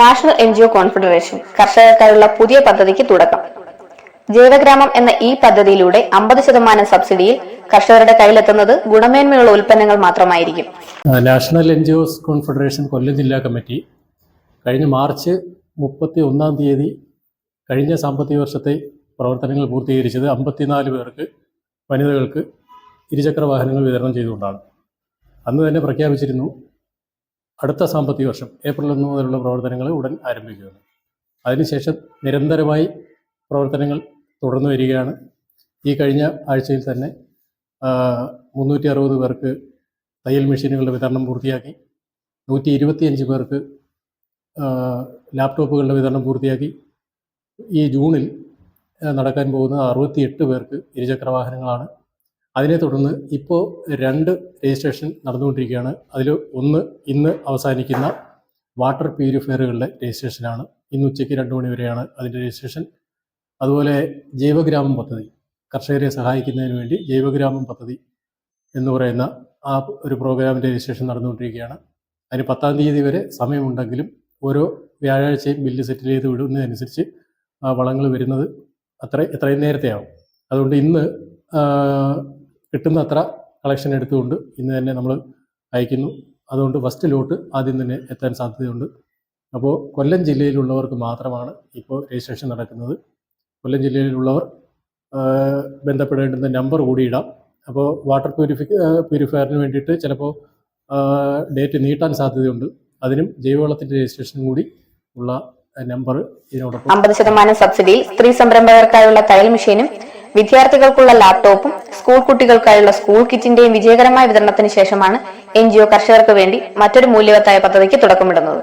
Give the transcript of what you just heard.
National N G O confederation കർഷകർക്കായുള്ള പുതിയ പദ്ധതിക്ക് തുടക്കം. ജൈവഗ്രാമം എന്ന ഈ പദ്ധതിയിലൂടെ അമ്പത് ശതമാനം സബ്സിഡിയിൽ കർഷകരുടെ കയ്യിലെത്തുന്നത് ഗുണമേന്മയുള്ള ഉൽപ്പന്നങ്ങൾ മാത്രമായിരിക്കും. National N G Os confederation Kollam ജില്ലാ കമ്മിറ്റി കഴിഞ്ഞ മാർച്ച് മുപ്പത്തി ഒന്നാം തീയതി കഴിഞ്ഞ സാമ്പത്തിക വർഷത്തെ പ്രവർത്തനങ്ങൾ പൂർത്തീകരിച്ചത് അമ്പത്തിനാല് പേർക്ക് വനിതകൾക്ക് ഇരുചക്ര വാഹനങ്ങൾ വിതരണം ചെയ്തുകൊണ്ടാണ്. അന്ന് തന്നെ പ്രഖ്യാപിച്ചിരുന്നു അടുത്ത സാമ്പത്തിക വർഷം ഏപ്രിൽ ഒന്ന് മുതലുള്ള പ്രവർത്തനങ്ങൾ ഉടൻ ആരംഭിക്കുകയാണ്. അതിനുശേഷം നിരന്തരമായി പ്രവർത്തനങ്ങൾ തുടർന്നു വരികയാണ്. ഈ കഴിഞ്ഞ ആഴ്ചയിൽ തന്നെ മുന്നൂറ്റി അറുപത് പേർക്ക് തയ്യൽ മെഷീനുകളുടെ വിതരണം പൂർത്തിയാക്കി. നൂറ്റി ഇരുപത്തിയഞ്ച് പേർക്ക് ലാപ്ടോപ്പുകളുടെ വിതരണം പൂർത്തിയാക്കി. ഈ ജൂണിൽ നടക്കാൻ പോകുന്ന അറുപത്തിയെട്ട് പേർക്ക് ഇരുചക്ര വാഹനങ്ങളാണ് അതിനെ തുടർന്ന് ഇപ്പോൾ രണ്ട് രജിസ്ട്രേഷൻ നടന്നുകൊണ്ടിരിക്കുകയാണ്. അതിൽ ഒന്ന് ഇന്ന് അവസാനിക്കുന്ന വാട്ടർ പ്യൂരിഫയറുകളുടെ രജിസ്ട്രേഷനാണ് ഇന്ന് ഉച്ചയ്ക്ക് രണ്ട് മണി വരെയാണ് അതിന്റെ രജിസ്ട്രേഷൻ. അതുപോലെ ജൈവഗ്രാമം പദ്ധതി കർഷകരെ സഹായിക്കുന്നതിന് വേണ്ടി ജൈവഗ്രാമം പദ്ധതി എന്ന് പറയുന്ന ആ ഒരു പ്രോഗ്രാമിന്റെ രജിസ്ട്രേഷൻ നടന്നുകൊണ്ടിരിക്കുകയാണ്. അതിന് പത്താം തീയതി വരെ സമയമുണ്ടെങ്കിലും ഓരോ വ്യാഴാഴ്ചയും ബില്ല് സെറ്റിൽ ചെയ്ത് വിടുന്നതനുസരിച്ച് വളങ്ങൾ വരുന്നത് അത്ര എത്രയും നേരത്തെയാവും അതുകൊണ്ട് ഇന്ന് കിട്ടുന്ന അത്ര കളക്ഷൻ എടുത്തുകൊണ്ട് ഇന്ന് തന്നെ നമ്മൾ അയക്കുന്നു. അതുകൊണ്ട് ഫസ്റ്റ് ലോട്ട് ആദ്യം തന്നെ എത്താൻ സാധ്യതയുണ്ട്. അപ്പോൾ കൊല്ലം ജില്ലയിലുള്ളവർക്ക് മാത്രമാണ് ഇപ്പോൾ രജിസ്ട്രേഷൻ നടക്കുന്നത്. കൊല്ലം ജില്ലയിലുള്ളവർ ബന്ധപ്പെടേണ്ടുന്ന നമ്പർ കൂടി ഇടാം. അപ്പോൾ വാട്ടർ പ്യൂരിഫി പ്യൂരിഫയറിന് വേണ്ടിയിട്ട് ചിലപ്പോൾ ഡേറ്റ് നീട്ടാൻ സാധ്യതയുണ്ട്. അതിനും ജൈവവളത്തിന്റെ രജിസ്ട്രേഷനും കൂടി ഉള്ള നമ്പർ ഇതിനോടൊപ്പം അമ്പത് ശതമാനം സബ്സിഡിയിൽ സ്ത്രീ സംരംഭകർക്കായുള്ള തയ്യൽ മെഷീനും വിദ്യാർത്ഥികൾക്കുള്ള ലാപ്ടോപ്പും സ്കൂൾ കുട്ടികൾക്കായുള്ള സ്കൂൾ കിറ്റിന്റെയും വിജയകരമായ വിതരണത്തിന് ശേഷമാണ് എൻ കർഷകർക്ക് വേണ്ടി മറ്റൊരു മൂല്യവത്തായ പദ്ധതിക്ക് തുടക്കമിടുന്നത്.